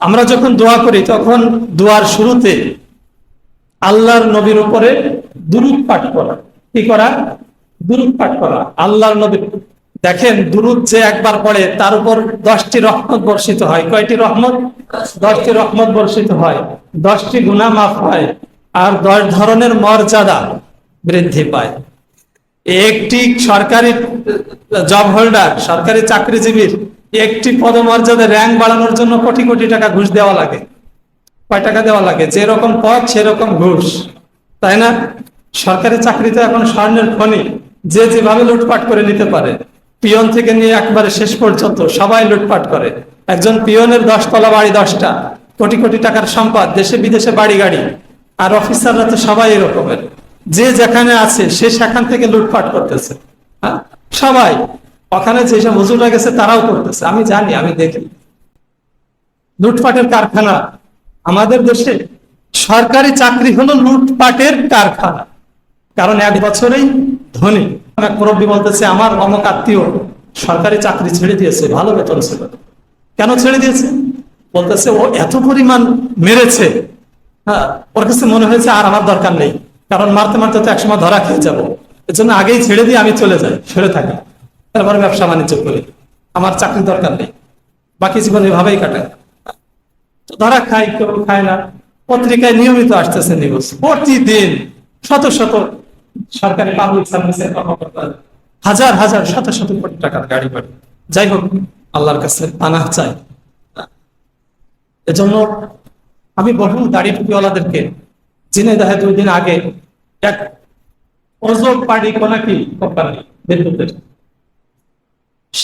আমরা যখন দোয়া করি, তখন দোয়ার শুরুতে আল্লাহর নবীর উপরে দুরুদ পাঠ করা। কি করা? দুরুদ পাঠ করা। আল্লাহর নবী, দেখেন, দুরুদ যে একবার পড়ে, তার উপর দশটি রহমত বর্ষিত হয়। কয়টি রহমত? দশটি রহমত বর্ষিত হয়। দশটি গুণা মাফ হয় আর দশ ধরনের মর্যাদা বৃদ্ধি পায়। একটি সরকারি জব হোল্ডার সরকারি চাকরিজীবীর একটি পদমর্যাদা র্যাঙ্ক বাড়ানোর জন্য কোটি কোটি টাকা ঘুষ দেওয়া লাগে। কয় টাকা দেওয়া লাগে? যেরকম পদ, সেরকম ঘুষ। তাই না? সরকারি চাকরিতে এখন স্বর্ণের খনি। যে যেভাবে লুটপাট করে নিতে পারে। পিয়ন থেকে নিয়ে একবারে শেষ পর্যন্ত সবাই লুটপাট করে। একজন পিয়নের দশতলা বাড়ি দশটা। কোটি কোটি টাকার সম্পদ, দেশে বিদেশে বাড়ি গাড়ি। আর অফিসাররা তো সবাই এরকমের যে যেখানে আছে, সে সেখান থেকে লুটপাট করতেছে। হ্যাঁ? সবাই। ওখানে যেসব হুজুরা গেছে, তারাও করতেছে। আমি জানি, আমি দেখি। লুটপাটের কারখানা। আমাদের দেশে সরকারি চাকরি হলো লুটপাটের কারখানা। কারণ এক বছরেই ধনী। বলতেছে, আমার অমক আত্মীয় সরকারি চাকরি ছেড়ে দিয়েছে, ভালো বেতন ছিল। কেন ছেড়ে দিয়েছে? বলতেছে, ও এত পরিমাণ মেরেছে। হ্যাঁ ওর কাছে মনে হয়েছে, আর আমার দরকার নেই। কারণ মারতে মারতে তো একসময় ধরা খেয়ে যাব। এর জন্য আগেই ছেড়ে দিয়ে আমি চলে যাই, ছেড়ে থাকি। তারপরে ব্যবসা বাণিজ্য করি। আমার চাকরি দরকার নেই। বাকি জীবন এভাবেই কাটায় তো ধরা খায় কেউ খায় না, পত্রিকায় নিয়মিত আসতেছে নিউজ প্রতিদিন শত শত সরকারি পাবলিক সার্ভিসের কর্মকর্তা হাজার হাজার শত শত কোটি টাকার গাড়ি বাড়ি। যাই হোক, আল্লাহর কাছে পানাহ চাই। এজন্য আমি বহু দাড়ি টুপিওয়ালাদেরকে চিনে দেখে দুই দিন আগে এক অজব পার্টি কোনাকি কোম্পানি, বিদ্যুতের।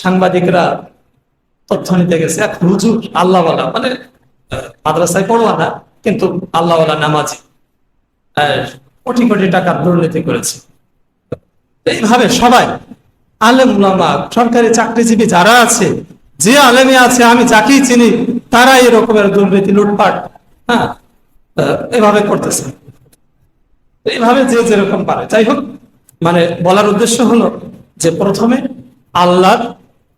সাংবাদিকরা তথ্য নিতে গেছে, এক হুজুর আল্লাহওয়ালা। মানে মাদ্রাসায় পড়ুয়া না, কিন্তু আল্লাহওয়ালা নামাজি। কোটি কোটি টাকার দুর্নীতি করেছে। এইভাবে সবাই, আলেম উলামা, সরকারি চাকরিজীবী যারা আছে, যে আলেমে আছে, আমি যাকেই চিনি, তারা এই রকমের দুর্নীতি লুটপাট হ্যাঁ এভাবে করতেছে। এইভাবে যে যেরকম পারে। যাই হোক মানে বলার উদ্দেশ্য হলো যে প্রথমে আল্লাহর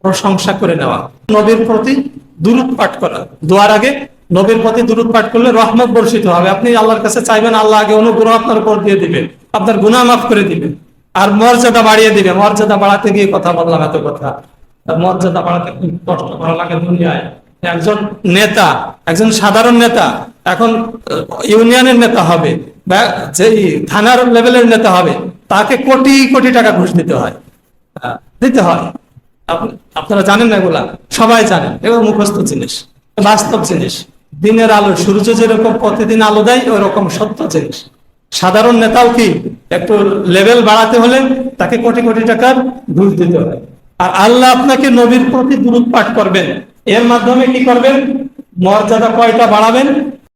প্রশংসা করে নেওয়া। নবীর প্রতি দুরুদ পাঠ করা। দোয়ার আগে নবীর প্রতি দুরুদ পাঠ করলে রহমত বর্ষিত হবে। আপনি আল্লাহর কাছে চাইবেন, আল্লাহ আগে অনুগ্রহ আপনার উপর দিয়ে দিবেন, আপনার গুনাহ মাফ করে দিবেন। আর মর্যাদা বাড়িয়ে দিবে মর্যাদা বাড়াতে গিয়ে কথা বললাম এত কথা। মর্যাদা বাড়াতে খুব কষ্ট। করা লাগে দুনিয়ায়। একজন নেতা, একজন সাধারণ নেতা, এখন ইউনিয়নের নেতা হবে বা যেই থানার লেভেলের নেতা হবে, তাকে কোটি কোটি টাকা ঘুষ দিতে হয়। দিতে হয়। আপনারা জানেন না এগুলা? সবাই জানেন। এগুলো মুখস্থ জিনিস। বাস্তব জিনিস। দিনের আলো, সূর্য যেরকম প্রতিদিন আলো দেয়, ওরকম সত্য জিনিস। সাধারণ নেতাও কি একটু লেভেল বাড়াতে হলে তাকে কোটি কোটি টাকার ঘুষ দিতে হয়। আর আল্লাহ আপনাকে নবীর প্রতি দূরত পাঠ করবেন। এর মাধ্যমে কি করবেন? মর্যাদা কয়টা বাড়াবেন?